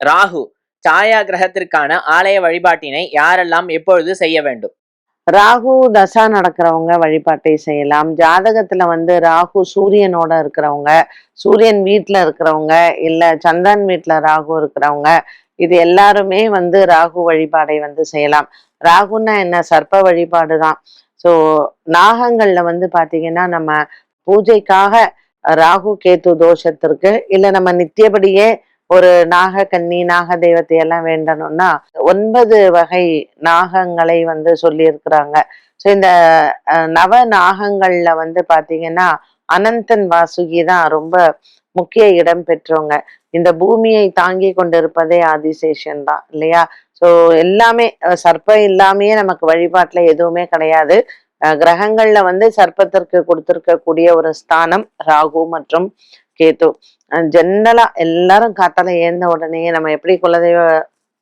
ராகு சாயா கிரகத்திற்கான ஆலய வழிபாட்டினை யாரெல்லாம் எப்பொழுது செய்ய வேண்டும்? ராகு தசா நடக்கிறவங்க வழிபாட்டை செய்யலாம். ஜாதகத்துல வந்து ராகு சூரியனோட இருக்கிறவங்க சூரியன் வீட்டுல இருக்கிறவங்க இல்ல சந்திரன் வீட்டுல ராகு இருக்கிறவங்க இது எல்லாருமே வந்து ராகு வழிபாடை வந்து செய்யலாம். ராகுன்னா என்ன? சர்ப்ப வழிபாடு தான் ஸோ நாகங்கள்ல வந்து பாத்தீங்கன்னா நம்ம பூஜைக்காக ராகு கேத்து தோஷத்திற்கு இல்ல நம்ம நித்தியபடியே ஒரு நாக கன்னி நாக தெய்வத்தை எல்லாம் வேண்டணும்னா ஒன்பது வகை நாகங்களை வந்து சொல்லியிருக்கிறாங்க. ஸோ இந்த நவ நாகங்கள்ல வந்து பாத்தீங்கன்னா அனந்தன் வாசுகி தான் ரொம்ப முக்கிய இடம் பெற்றவங்க. இந்த பூமியை தாங்கி கொண்டிருப்பதே ஆதிசேஷன் தான் இல்லையா? ஸோ எல்லாமே சர்ப்பம் இல்லாமையே நமக்கு வழிபாட்டுல எதுவுமே கிடையாது. அஹ், கிரகங்கள்ல வந்து சர்ப்பத்திற்கு கொடுத்திருக்கக்கூடிய ஒரு ஸ்தானம் ராகு மற்றும் கேத்து ஜென்ரலா எல்லாரும் காத்தால ஏந்த உடனே நம்ம எப்படி குலதெய்வ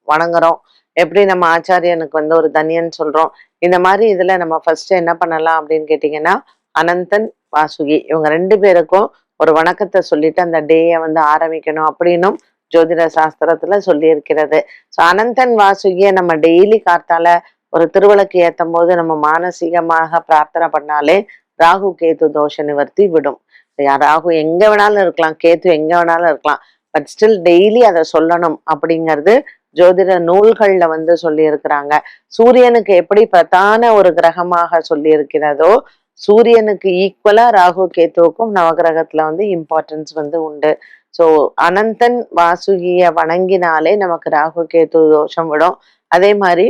வணங்குறோம் எப்படி நம்ம ஆச்சாரியனுக்கு வந்து ஒரு தனியன் சொல்றோம் இந்த மாதிரி இதுல நம்ம ஃபர்ஸ்ட் என்ன பண்ணலாம் அப்படின்னு கேட்டீங்கன்னா அனந்தன் வாசுகி இவங்க ரெண்டு பேருக்கும் ஒரு வணக்கத்தை சொல்லிட்டு அந்த டேயை வந்து ஆரம்பிக்கணும் அப்படின்னும் ஜோதிட சாஸ்திரத்துல சொல்லி இருக்கிறது ஸோ அனந்தன் வாசுகியை நம்ம டெய்லி காத்தால ஒரு திருவிளக்கு ஏத்தும் போது நம்ம மானசீகமாக பிரார்த்தனை பண்ணாலே ராகு கேத்து தோஷ நிவர்த்தி விடும். ராகு எங்க வேணாலும் இருக்கலாம் கேத்து எங்க வேணாலும் இருக்கலாம். பட் ஸ்டில் டெய்லி அதை சொல்லணும் அப்படிங்கிறது ஜோதிட நூல்கள்ல வந்து சொல்லி இருக்கிறாங்க சூரியனுக்கு எப்படி பிரதான ஒரு கிரகமாக சொல்லி இருக்கிறதோ சூரியனுக்கு ஈக்குவலா ராகு கேத்துவுக்கும் நவகிரகத்துல வந்து இம்பார்ட்டன்ஸ் வந்து உண்டு. ஸோ அனந்தன் வாசுகிய வணங்கினாலே நமக்கு ராகு கேத்து தோஷம் விடும். அதே மாதிரி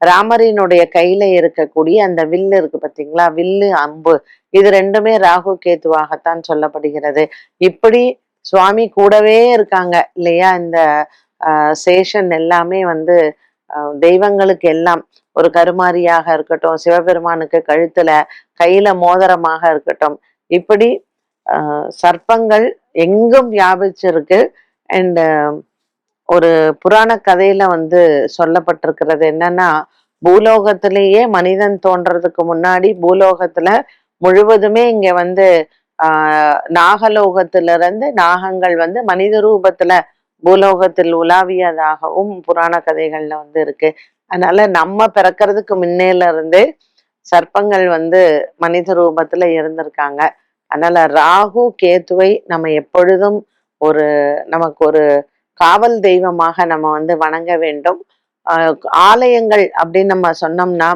ராமரினுடைய கையில இருக்கக்கூடிய அந்த வில்லு இருக்கு பாத்தீங்களா? வில்லு அம்பு. இது ரெண்டுமே ராகு கேத்துவாகத்தான் சொல்லப்படுகிறது. இப்படி சுவாமி கூடவே இருக்காங்க இல்லையா? இந்த ஆஹ், சேஷன் எல்லாமே வந்து தெய்வங்களுக்கு எல்லாம். ஒரு கருமாரியாக இருக்கட்டும் சிவபெருமானுக்கு கழுத்துல கையில மோதிரமாக இருக்கட்டும். இப்படி ஆஹ், சர்ப்பங்கள் எங்கும் வியாபிச்சிருக்கு. அண்ட் ஒரு புராண கதையில வந்து சொல்லப்பட்டிருக்கிறது என்னன்னா பூலோகத்திலேயே மனிதன் தோன்றதுக்கு முன்னாடி பூலோகத்துல முழுவதுமே இங்க வந்து ஆஹ் நாகலோகத்திலிருந்து நாகங்கள் வந்து மனித ரூபத்துல பூலோகத்தில் உலாவியதாகவும் புராண கதைகள்ல வந்து இருக்கு. அதனால நம்ம பிறக்கிறதுக்கு முன்னேல இருந்தே சர்ப்பங்கள் வந்து மனித ரூபத்துல இருந்திருக்காங்க. அதனால ராகு கேத்துவை நம்ம எப்பொழுதும் ஒரு நமக்கு ஒரு காவல் தெய்வமாக நம்ம வந்து வணங்க வேண்டும். ஆலயங்கள் அப்படின்னு நம்ம சொன்னோம்னா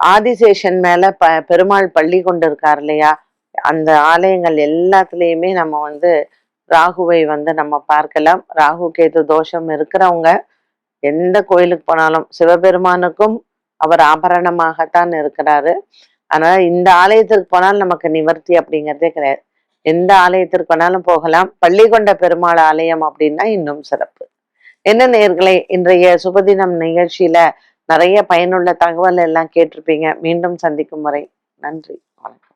ஆதிசேஷன் மேல ப பெருமாள் பள்ளி கொண்டு இருக்கார் இல்லையா? அந்த ஆலயங்கள் எல்லாத்துலேயுமே நம்ம வந்து ராகுவை வந்து நம்ம பார்க்கலாம். ராகு கேது தோஷம் இருக்கிறவங்க எந்த கோயிலுக்கு போனாலும் சிவபெருமானுக்கும் அவர் ஆபரணமாகத்தான் இருக்கிறாரு. அதனால இந்த ஆலயத்திற்கு போனால் நமக்கு நிவர்த்தி அப்படிங்கிறதே கிடையாது. எந்த ஆலயத்திற்கு வேணாலும் போகலாம். பள்ளிகொண்ட பெருமாள் ஆலயம் அப்படின்னா இன்னும் சிறப்பு. என்ன நேர்களை இன்றைய சுபதினம் நிகழ்ச்சியில நிறைய பயனுள்ள தகவல் எல்லாம் கேட்டிருப்பீங்க. மீண்டும் சந்திக்கும் வரை நன்றி வணக்கம்.